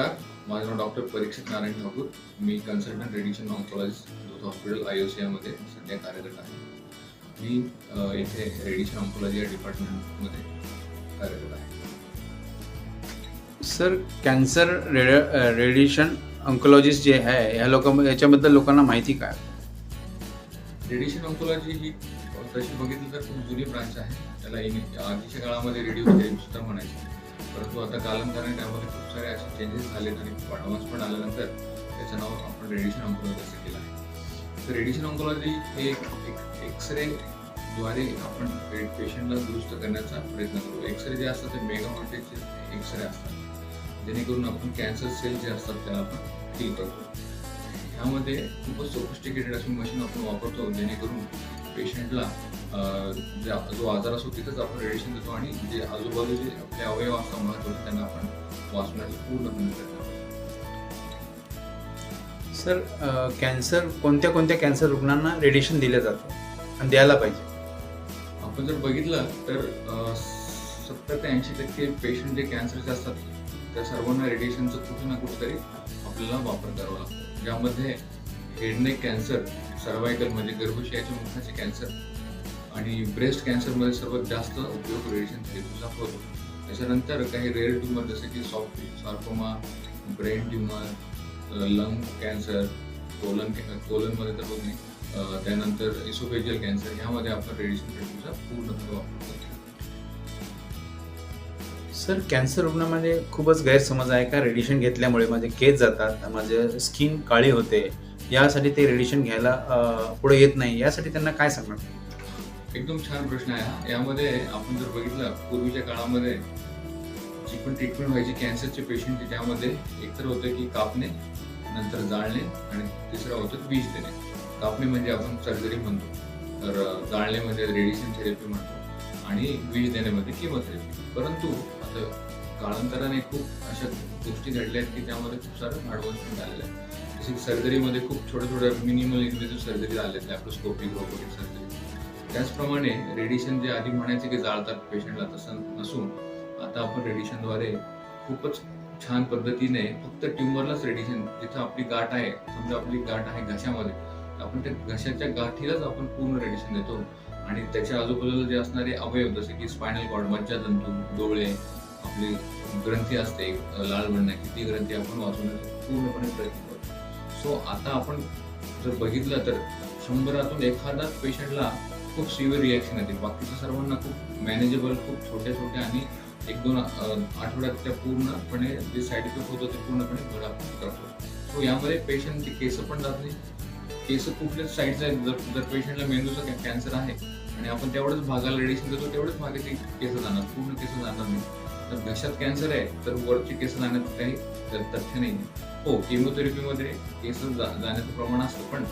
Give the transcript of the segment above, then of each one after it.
नमस्कार माझं नाव doctor Parikshit Narayan Thakur. Me consultant radiation oncologist Dhoot hospital I O C आयमध्ये सध्या कार्यरत आहे. मी येथे रेडिएशन ऑन्कॉलॉजी या डिपार्टमेंटमध्ये कार्यरत आहे. Sir cancer red radiation oncologist जे आहे ह्या लोक याच्याबद्दल लोकांना माहिती काय? रेडिएशन ऑन्कॉलॉजी ही तशी बघितली तर खूप जुनी ब्रांच आहे. त्याला आधीच्या काळामध्ये रेडिओ सुद्धा म्हणायचे. परंतु आता कालांतराने त्यामध्ये खूप सारे असे चेंजेस झालेत आणि खूप ॲडव्हान्स पण आल्यानंतर त्याचं नाव आपण रेडिएशन ऑन्कॉलॉजी असं केलं आहे. तर रेडिएशन ऑन्कॉलॉजी हे एक एक्सरे द्वारे आपण पेशंटला दुरुस्त करण्याचा प्रयत्न करू. एक्सरे जे असतात ते मेगामॉटेचे एक्सरे असतात. जेणेकरून आपण कॅन्सर सेल जे असतात त्याला आपण किल करतो. ह्यामध्ये खूपच सोफिस्टिकेटेड अशी मशीन आपण वापरतो जेणेकरून पेशंटला जे जो आजार असतो तिथंच आपण रेडिएशन देतो आणि जे आजूबाजूचे आपले अवयव असतात महत्त्वाचे त्यांना आपण वाचवण्याचा प्रयत्न करतो. सर कॅन्सर कोणत्या कोणत्या कॅन्सर रुग्णांना रेडिएशन दिलं जातं आणि द्यायला पाहिजे? आपण जर बघितलं तर सत्तर ते ऐंशी टक्के पेशंट जे कॅन्सरचे असतात त्या सर्वांना रेडिएशनचं कुठे ना कुठेतरी आपल्याला वापर करावा लागतो. ज्यामध्ये हेडनेक कॅन्सर सर्वायकल म्हणजे गर्भशयाच्या मुखाचे कॅन्सर आणि ब्रेस्ट कॅन्सरमध्ये सर्वात जास्त उपयोग रेडिएशन थेरपीचा होतो. त्याच्यानंतर काही रेअर ट्युमर जसे की soft sarcoma brain tumour lung cancer colon कोलनमध्ये तर होत नाही. त्यानंतर इसोफेजियल कॅन्सर ह्यामध्ये आपण रेडिएशन थेरपीचा पूर्णपणे वापर करतो. सर कॅन्सर रुग्णामध्ये खूपच गैरसमज आहे का? रेडिएशन घेतल्यामुळे माझे केस जातात माझे स्किन काळी होते. यासाठी ते रेडिएशन घ्यायला पुढे येत नाही. यासाठी त्यांना काय सांगणार? एकदम छान प्रश्न आहे हा. यामध्ये आपण जर बघितलं पूर्वीच्या काळामध्ये जी पण ट्रीटमेंट व्हायची कॅन्सरचे पेशंट त्यामध्ये एकतर होतं की कापणे नंतर जाळणे आणि तिसरं होतं विष देणे. कापणे म्हणजे आपण सर्जरी म्हणतो. तर जाळणे म्हणजे रेडिएशन थेरपी म्हणतो. आणि विष देण्यामध्ये किमोथेरपी परंतु आता काळांतराने खूप अशा गोष्टी घडल्या आहेत की त्यामध्ये खूप सारं ॲडव्हान्समेंट आलेलं आहे. जसे की सर्जरीमध्ये खूप छोट्या छोट्या मिनिमल इन्व्हेजिव्ह सर्जरी आल्या लॅप्रोस्कोपिक रोबोटिक सर्जरी त्याचप्रमाणे रेडिएशन जे आधी म्हणायचे की जाळतात पेशंटला तसं नसून आता आपण रेडिएशनद्वारे खूपच छान पद्धतीने फक्त ट्युमरलाच रेडिएशन जिथं आपली गाठ आहे समजा आपली गाठ आहे घशामध्ये आपण त्या घशाच्या गाठीलाच आपण पूर्ण रेडिएशन देतो. आणि त्याच्या आजूबाजूला जे असणारे अवयव जसे की स्पायनल कॉर्ड मज्जातंतू डोळे आपली ग्रंथी असते लाल बनण्याची ती ग्रंथी आपण वाचवण्याचा पूर्णपणे प्रयत्न करतो. सो आता आपण जर बघितलं तर शंभरातून एखादाच पेशंटला खूप सिव्हिअर रिॲक्शन येते. बाकीच्या सर्वांना खूप मॅनेजेबल खूप छोट्या छोट्या आणि एक दोन आठवड्यात त्या पूर्णपणे जे साईड इफेक्ट होतो ते पूर्णपणे घडा करतो सो यामध्ये पेशंटचे केस पण जात नाही केस कुठल्याच साईडचा आहेत? जर जर पेशंटला मेंदूचा कॅन्सर आहे आणि आपण तेवढंच भागाला रेडिएशन देतो तेवढंच मागे ते केस जाणार पूर्ण केस जाणार नाही. तर घशात कॅन्सर आहे तर वरची केस जाण्यात काही तथ्य नाही हो केमोथेरपीमध्ये केस जाण्याचं प्रमाण असतं पण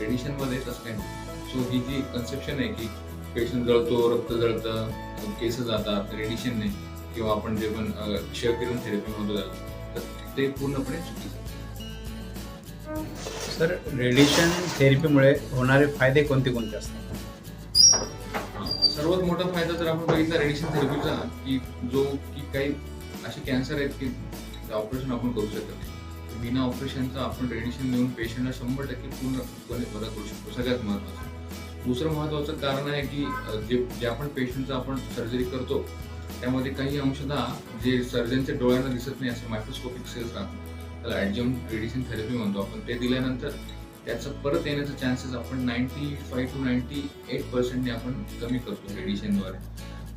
रेडिएशनमध्ये तसं काही नाही. सो ही जी कन्सेप्शन आहे की पेशंट जळतो रक्त जळतं केस जातात रेडिएशनने किंवा आपण जे पण क्षयकिरण थेरपीमध्ये जातो म्हणतो तर ते पूर्णपणे चुकीचं सर रेडिएशन थेरपीमुळे होणारे फायदे कोणते कोणते असतात? सर्वात मोठा फायदा जर आपण बघितला रेडिएशन थेरपीचा की जो की काही असे कॅन्सर आहेत की ऑपरेशन आपण करू शकत नाही. बिना ऑपरेशनचा आपण रेडिएशन देऊन पेशंटला शंभर टक्के पूर्णपणे बरं करू शकतो. सगळ्यात महत्त्वाचं. दुसरं महत्त्वाचं कारण आहे की जे जे आपण पेशंटचं आपण सर्जरी करतो त्यामध्ये काही अंशतः जे सर्जनच्या डोळ्यांना दिसत नाही असे मायक्रोस्कोपिक सेल्स राहतात. त्याला ॲडजम रेडिएशन थेरपी म्हणतो आपण ते दिल्यानंतर त्याचं परत येण्याचा चान्सेस आपण ninety five to ninety eight पर्सेंटने आपण कमी करतो रेडिएशनद्वारे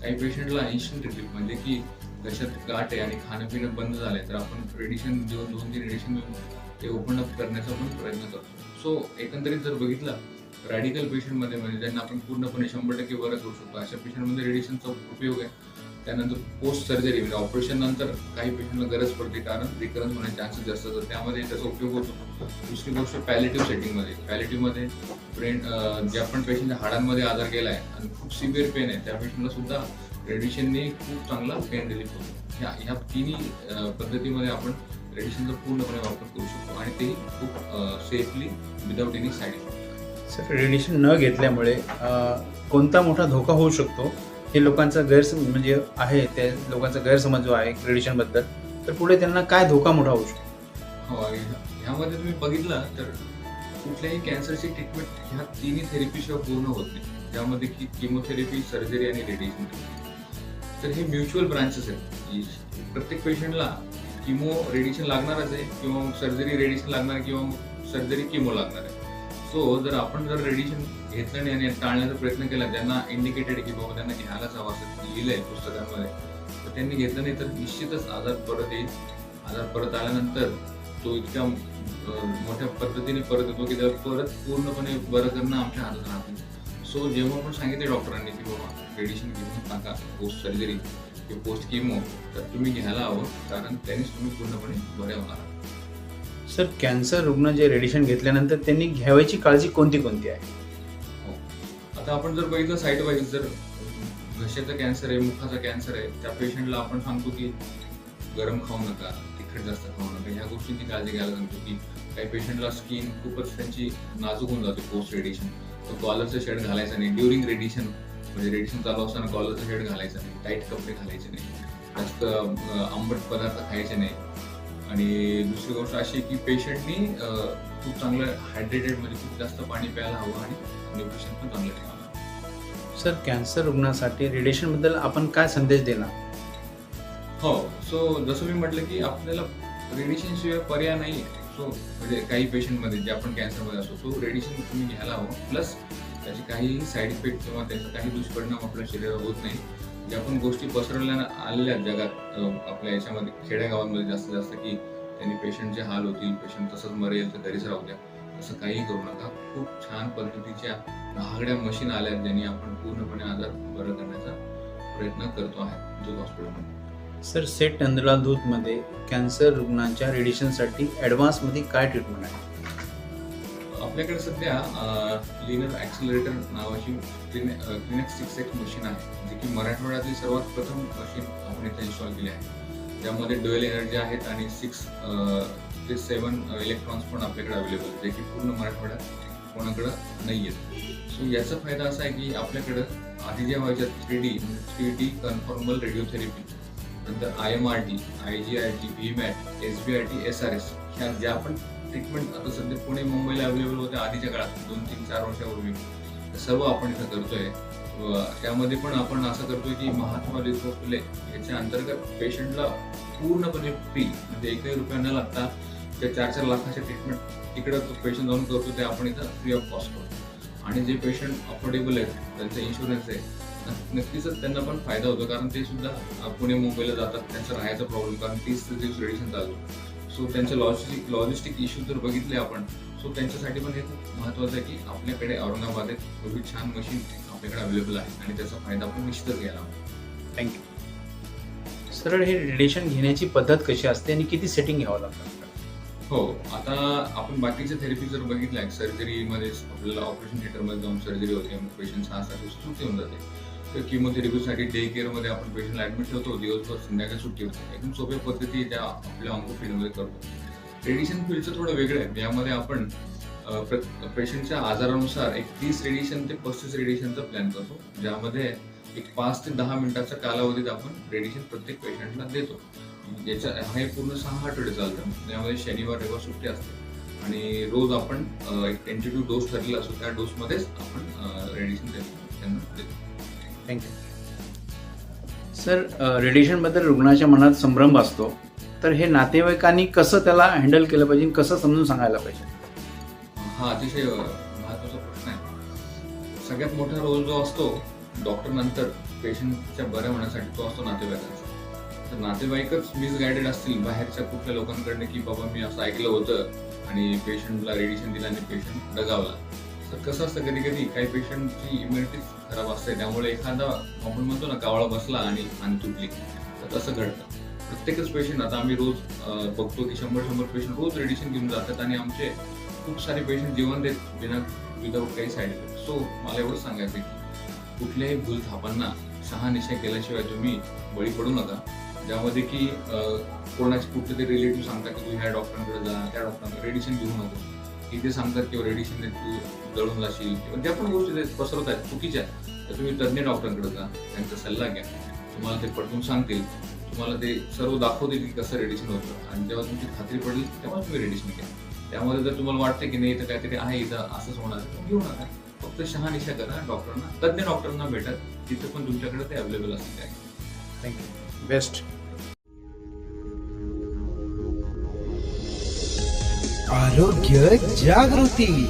काही पेशंटला इन्स्टंट रिलीफ म्हणजे की घशात गाठ आहे आणि खाणं पिणं बंद झालंय तर आपण रेडिएशन देऊन दोन तीन रेडिएशन देऊन ते ओपन अप करण्याचा पण प्रयत्न करतो. सो एकंदरीत जर बघितलं रॅडिकल पेशंटमध्ये म्हणजे ज्यांना आपण पूर्णपणे शंभर टक्के बरं करू शकतो अशा पेशंटमध्ये रेडिएशनचा उपयोग आहे. त्यानंतर पोस्ट सर्जरी म्हणजे ऑपरेशन नंतर काही पेशंटला गरज पडते. कारण रिकरन्स होण्याचे चान्सेस जास्त असतात. त्यामध्ये त्याचा उपयोग होतो. दुसरी गोष्ट पॅलेटिव्ह सेटिंगमध्ये पॅलेटिव्हमध्ये ब्रेन ज्या पण पेशंटच्या हाडांमध्ये आजार गेला आहे आणि खूप सिव्हिअर पेन आहे त्या पेशंटला सुद्धा रेडिशनने खूप चांगला पेन रिलीफ होतो. ह्या ह्या तिन्ही पद्धतीमध्ये आपण रेडिशनचा पूर्णपणे वापर करू शकतो आणि तेही खूप safely without any side effect sir radiation न घेतल्यामुळे कोणता मोठा धोका होऊ शकतो? हे लोकांचा गैरसमज म्हणजे आहे त्या लोकांचा गैरसमज जो आहे क्रेडिशनबद्दल तर पुढे त्यांना काय धोका मोठा होऊ शकतो? हो ह्यामध्ये तुम्ही बघितलं तर कुठल्याही कॅन्सरची ट्रीटमेंट ह्या तिन्ही थेरपीशिवाय पूर्ण होत नाही. त्यामध्ये की किमोथेरपी सर्जरी आणि रेडिएशन तर हे म्युच्युअल ब्रांचेस आहेत. प्रत्येक पेशंटला किमो रेडिएशन लागणारच आहे किंवा सर्जरी रेडिएशन लागणार किंवा सर्जरी किमो लागणार आहे. सो जर आपण जर रेडिएशन घेतलं नाही आणि टाळण्याचा प्रयत्न केला ज्यांना इंडिकेटेड की बाबा त्यांना घ्यायलाच हवं असं लिहिलंय पुस्तकांमध्ये. तर त्यांनी घेतलं नाही तर निश्चितच आजार परत येईल. आजार परत आल्यानंतर तो इतक्या मोठ्या पद्धतीने परत येतो की त्याला परत पूर्णपणे बरं करणं आमच्या हातात राहत नाही. सो जेव्हा पण सांगितले डॉक्टरांनी की बाबा रेडिशन घेऊन टाका पोस्ट सर्जरी किंवा पोस्ट किमो तर तुम्ही घ्यायला हवं कारण त्यांनीच तुम्ही पूर्णपणे बरे होणार सर कॅन्सर रुग्ण जे रेडिशन घेतल्यानंतर त्यांनी घ्यावयाची काळजी कोणती कोणती आहे? आता आपण जर बघितलं साईड वाईज जर घशाचा कॅन्सर आहे मुखाचा कॅन्सर आहे त्या पेशंटला आपण सांगतो की गरम खाऊ नका तिखट जास्त खाऊ नका. ह्या गोष्टींची काळजी घ्यायला सांगतो की काही पेशंटला स्किन खूपच त्यांची नाजूक होऊन जाते पोस्ट रेडिएशन तर कॉलरचं शेड घालायचं नाही. ड्युरिंग रेडिएशन म्हणजे रेडिएशन चालू असताना कॉलरचं शेड घालायचं नाही. टाईट कपडे घालायचे नाही. जास्त आंबट पदार्थ खायचे नाही. आणि दुसरी गोष्ट अशी की पेशंटनी खूप चांगलं हायड्रेटेड म्हणजे खूप जास्त पाणी प्यायला हवं आणि न्यूट्रिशन पण चांगलं ठेवा सर कॅन्सर रुग्णासाठी रेडिएशनबद्दल आपण काय संदेश देणार? हो सो जसं मी म्हटलं की आपल्याला रेडिएशन शिवाय पर्याय नाही सो म्हणजे काही पेशंटमध्ये जे आपण कॅन्सरमध्ये असतो सो रेडिएशन तुम्ही घ्यायला हवं. प्लस त्याचे काही साईड इफेक्ट किंवा त्याचा काही दुष्परिणाम आपल्या शरीरावर होत नाही. ज्या पण गोष्टी पसरवल्या आलेल्या आहेत जगात अं, आपल्या याच्यामध्ये खेड्यागावांमध्ये जास्तीत जास्त की त्यांनी पेशंटचे हाल होतील पेशंट तसंच मरेल तर घरीच राहू द्या. असं काही करू नका. खूप छान पद्धतीच्या महागड्या मशीन आल्या आहेत ज्यांनी आपण पूर्णपणे आजार बरं करण्याचा प्रयत्न करतो आहे दूध हॉस्पिटलमध्ये सर सेट नंदला दूधमध्ये कॅन्सर रुग्णांच्या रेडिएशनसाठी ॲडव्हान्समध्ये काय ट्रीटमेंट आहे? आपल्याकडे सध्या लिनर ॲक्सिलरेटर नावाची क्लिनिक सिक्स एक्स मशीन आहे जी की मराठवाड्यातली सर्वात प्रथम मशीन आपण इथे इन्स्टॉल केली आहे. ज्यामध्ये डुएल एनर्जी आहेत आणि सिक्स ते सेवन इलेक्ट्रॉन्स पण आपल्याकडे अवेलेबल जे की पूर्ण मराठवाड्यात कोणाकडं नाही आहेत सो याचा फायदा असा आहे की आपल्याकडं आधी जे व्हायच्या three D three D conformal radiotherapy नंतर I M R T I G I T V mat S B I T S R S ह्या ज्या पण ट्रीटमेंट आता सध्या पुणे मुंबईला अवेलेबल होत्या आधीच्या काळात दोन तीन चार वर्षापूर्वी. सर्व आपण इथं करतोय. त्यामध्ये पण आपण असं करतोय की महात्मा ज्योतिबा फुले याच्या अंतर्गत पेशंटला पूर्णपणे फ्री म्हणजे एकही रुपया न लागता त्या चार चार लाखाच्या ट्रीटमेंट तिकडं तो पेशंट जाऊन करतो ते आपण इथं फ्री ऑफ कॉस्ट करतो. आणि जे पेशंट अफोर्डेबल आहेत त्यांचा इन्शुरन्स आहे नक्कीच त्यांना पण फायदा होतो. कारण ते सुद्धा पुणे मुंबईला जातात त्यांचा राहायचा प्रॉब्लेम कारण तीस ते दिवस रेडिशन चालू सो त्यांचे लॉजिस्टिक लॉजिस्टिक इश्यू जर बघितले आपण. सो त्यांच्यासाठी पण हे खूप महत्वाचं आहे की आपल्याकडे औरंगाबादेत एवढी छान मशीन आपल्याकडे अवेलेबल आहे. आणि त्याचा फायदा आपण निश्चितच घ्यायला हवा. थँक्यू सर हे रेडिएशन घेण्याची पद्धत कशी असते आणि किती सेटिंग घ्यावं लागतं? हो आता आपण बाकीच्या थेरपी जर बघितल्या सर्जरीमध्ये आपल्याला ऑपरेशन थिएटरमध्ये जाऊन सर्जरी होते पेशंट सहा दिवस सुट्टी होऊन जाते. तर किमोथेरपीसाठी डे केअरमध्ये आपण पेशंटला ऍडमिट ठेवतो दिवसभर संध्याकाळी सुट्टी होते. एकदम सोप्या पद्धती त्या आपल्या ऑंको फील्डमध्ये करतो रेडिएशन फील्डचं थोडं वेगळं आहे. यामध्ये आपण पेशंटच्या आजारानुसार एक तीस रेडिएशन ते पस्तीस रेडिएशनचा प्लॅन करतो. ज्यामध्ये एक पाच ते दहा मिनिटाच्या कालावधीत आपण रेडिएशन प्रत्येक पेशंटला देतो. याच्या हे पूर्ण सहा आठवडे चालतं. यामध्ये शनिवार रविवार सुट्टी असते. आणि रोज आपण एक टेंटेटिव्ह डोस ठरलेला असतो. त्या डोसमध्येच आपण रेडिएशन देतो त्यांना देतो. थँक्यू सर रेडिएशनबद्दल रुग्णाच्या मनात संभ्रम असतो. तर हे नातेवाईकांनी कसं त्याला हँडल केलं पाहिजे कसं समजून सांगायला पाहिजे? हा अतिशय महत्त्वाचा प्रश्न आहे. सगळ्यात मोठा रोल जो असतो डॉक्टर नंतर पेशंटच्या बऱ्या होण्यासाठी तो असतो नातेवाईकांचा. तर नातेवाईकच मिसगायडेड असतील बाहेरच्या कुठल्या लोकांकडनं की बाबा मी असं ऐकलं होतं आणि पेशंटला रेडिएशन दिलं आणि पेशंट दगावला. तर कसं असतं कधी कधी काही पेशंटची इम्युनिटी खराब असते त्यामुळे एखादा आपण म्हणतो ना कावळा बसला आणि आणि तुटली. तर तसं घडतं. प्रत्येकच पेशंट आता आम्ही रोज बघतो की शंभर शंभर पेशंट रोज रेडिशन घेऊन जातात आणि आमचे खूप सारे पेशंट जीवन देत बिना विदाऊट काही साईड इफेक्ट सो मला एवढं सांगायचं की कुठल्याही भूल थापांना शहानिशा केल्याशिवाय तुम्ही बळी पडू नका. ज्यामध्ये की कोणाचे कुठले तरी रिलेटिव्ह सांगतात की तू ह्या डॉक्टरांकडे जा त्या डॉक्टरांकडे रेडिशन घेऊ नको. इथे सांगतात किंवा रेडिशन तू जळून जाशील. किंवा ज्या पण गोष्टी पसरत पसरवत आहेत चुकीच्या आहेत तर तुम्ही तज्ज्ञ डॉक्टरांकडे जा त्यांचा सल्ला घ्या. तुम्हाला ते पटवून सांगतील. तुम्हाला ते सर्व दाखवतील की कसं रेडिशन होतं. आणि जेव्हा तुमची खात्री पडली तेव्हा तुम्ही रेडिशन घ्या. त्यामध्ये जर तुम्हाला वाटतं की नाही इथं काहीतरी आहे इथं असंच होणार तर घेऊ नका. फक्त शहानिशा करा डॉक्टरांना तज्ज्ञ डॉक्टरांना भेटत तिथे पण तुमच्याकडे ते अवेलेबल असतील थँक्यू बेस्ट आरोग्य जागृती.